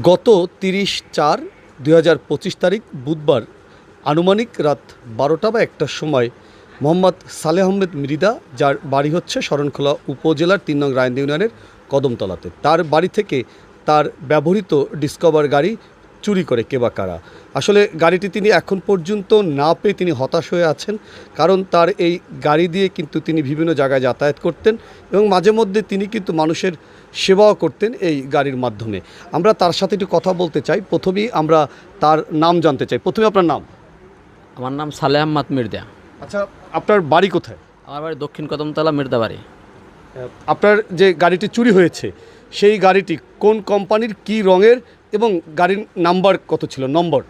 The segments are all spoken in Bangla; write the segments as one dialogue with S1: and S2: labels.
S1: গত তিরিশ চার দুই পঁচিশ তারিখ বুধবার আনুমানিক রাত বারোটা বা একটার সময় মোহাম্মদ সালেহ আহমেদ মৃদা যার বাড়ি হচ্ছে শরণখোলা উপজেলার তিন নং রায়ন ইউনিয়নের কদমতলাতে। তার বাড়ি থেকে তার ব্যবহৃত ডিসকভার গাড়ি চুরি করে কে বা কারা। আসলে গাড়িটি তিনি এখন পর্যন্ত না পেয়ে তিনি হতাশ হয়ে আছেন কারণ তার এই গাড়ি দিয়ে কিন্তু তিনি বিভিন্ন জায়গায় যাতায়াত করতেন এবং মাঝে মধ্যে তিনি কিন্তু মানুষের সেবাও করতেন এই গাড়ির মাধ্যমে। আমরা তার সাথে একটু কথা বলতে চাই। প্রথমেই আমরা তার নাম জানতে চাই। প্রথমে আপনার নাম।
S2: আমার নাম সালেহ আহমদ মির্জা।
S1: আচ্ছা আপনার বাড়ি কোথায়?
S2: আমার বাড়ি দক্ষিণ কদমতলা মির্জা বাড়ি।
S1: আপনার যে গাড়িটি চুরি হয়েছে সেই গাড়িটি কোন কোম্পানির কি রঙের এবং গাড়ির নাম্বার কত ছিল? নম্বর?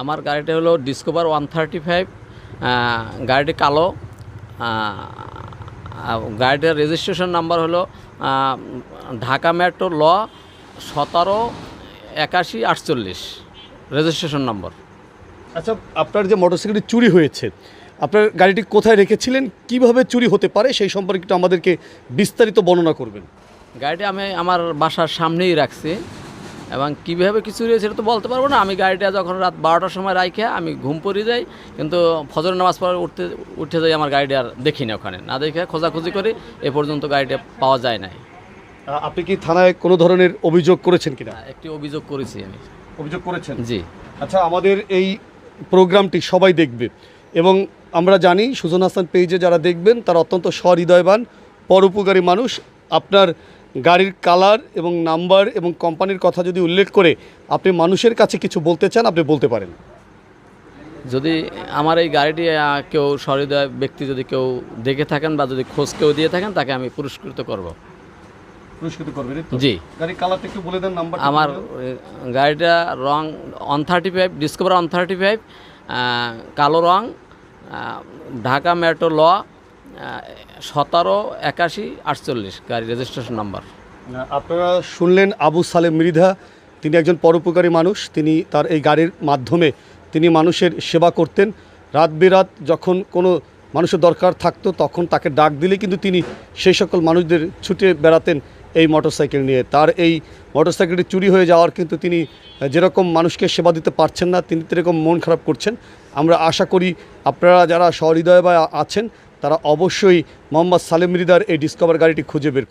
S2: আমার গাড়িটা হলো ডিসকভার ওয়ান থার্টি ফাইভ গাড়িটি কালো গাড়িটার রেজিস্ট্রেশন নাম্বার হলো ঢাকা মেট্রো ল সতেরো একাশি আটচল্লিশ রেজিস্ট্রেশন নম্বর
S1: আচ্ছা আপনার যে মোটরসাইকেলটি চুরি হয়েছে আপনার গাড়িটি কোথায় রেখেছিলেন? কীভাবে চুরি হতে পারে? সেই সম্পর্কে একটু আমাদেরকে বিস্তারিত বর্ণনা করবেন।
S2: গাড়িটি আমি আমার বাসার সামনেই রাখছি। এবং কীভাবে কিছু রয়েছে সেটা তো বলতে পারব না। আমি গাড়িটা যখন রাত বারোটার সময় রাইখে আমি ঘুম পড়ে যাই কিন্তু ফজর নামাজ পরে উঠতে উঠে যাই আমার গাড়িটা আর দেখি না ওখানে। না দেখে খোঁজাখুঁজি করি এ পর্যন্ত গাড়িটা পাওয়া যায় নাই।
S1: আপনি কি থানায় কোনো ধরনের অভিযোগ করেছেন কিনা?
S2: একটি অভিযোগ করেছি আমি।
S1: অভিযোগ করেছেন?
S2: জি।
S1: আচ্ছা আমাদের এই প্রোগ্রামটি সবাই দেখবে এবং আমরা জানি সুজন হাসান পেজে যারা দেখবেন তারা অত্যন্ত সহৃদয়বান পরোপকারী মানুষ। আপনার গাড়ির কালার এবং নাম্বার এবং কোম্পানির কথা যদি উল্লেখ করে আপনি মানুষের কাছে কিছু বলতে চান আপনি বলতে পারেন।
S2: যদি আমার এই গাড়িটি কেউ সহৃদয় ব্যক্তি যদি কেউ দেখে থাকেন বা যদি খোঁজ কেউ দিয়ে থাকেন তাকে আমি পুরস্কৃত করব।
S1: পুরস্কৃত করবেন
S2: জি।
S1: গাড়ির কালারটা একটু বলে দেন নাম্বার
S2: আমার গাড়িটা রং one thirty five Discover one thirty five কালো রং ঢাকা মেট্রো ল সতেরো, একাশি, আটচল্লিশ গাড়ি রেজিস্ট্রেশন নাম্বার
S1: আপনারা শুনলেন আবু সালেম মৃধা তিনি একজন পরোপকারী মানুষ। তিনি তার এই গাড়ির মাধ্যমে তিনি মানুষের সেবা করতেন। রাত বেরাত যখন কোনো মানুষের দরকার থাকতো, তখন তাকে ডাক দিলে কিন্তু তিনি সেই সকল মানুষদের ছুটে বেড়াতেন এই মোটরসাইকেল নিয়ে। তার এই মোটরসাইকেলটি চুরি হয়ে যাওয়ার কিন্তু তিনি যেরকম মানুষকে সেবা দিতে পারছেন না, তিনি সেরকম মন খারাপ করছেন। আমরা আশা করি আপনারা যারা সহৃদয় বা আছেন তারা অবশ্যই মোহাম্মদ সালেম রিদার এই ডিসকভার গাড়িটি খুঁজে বের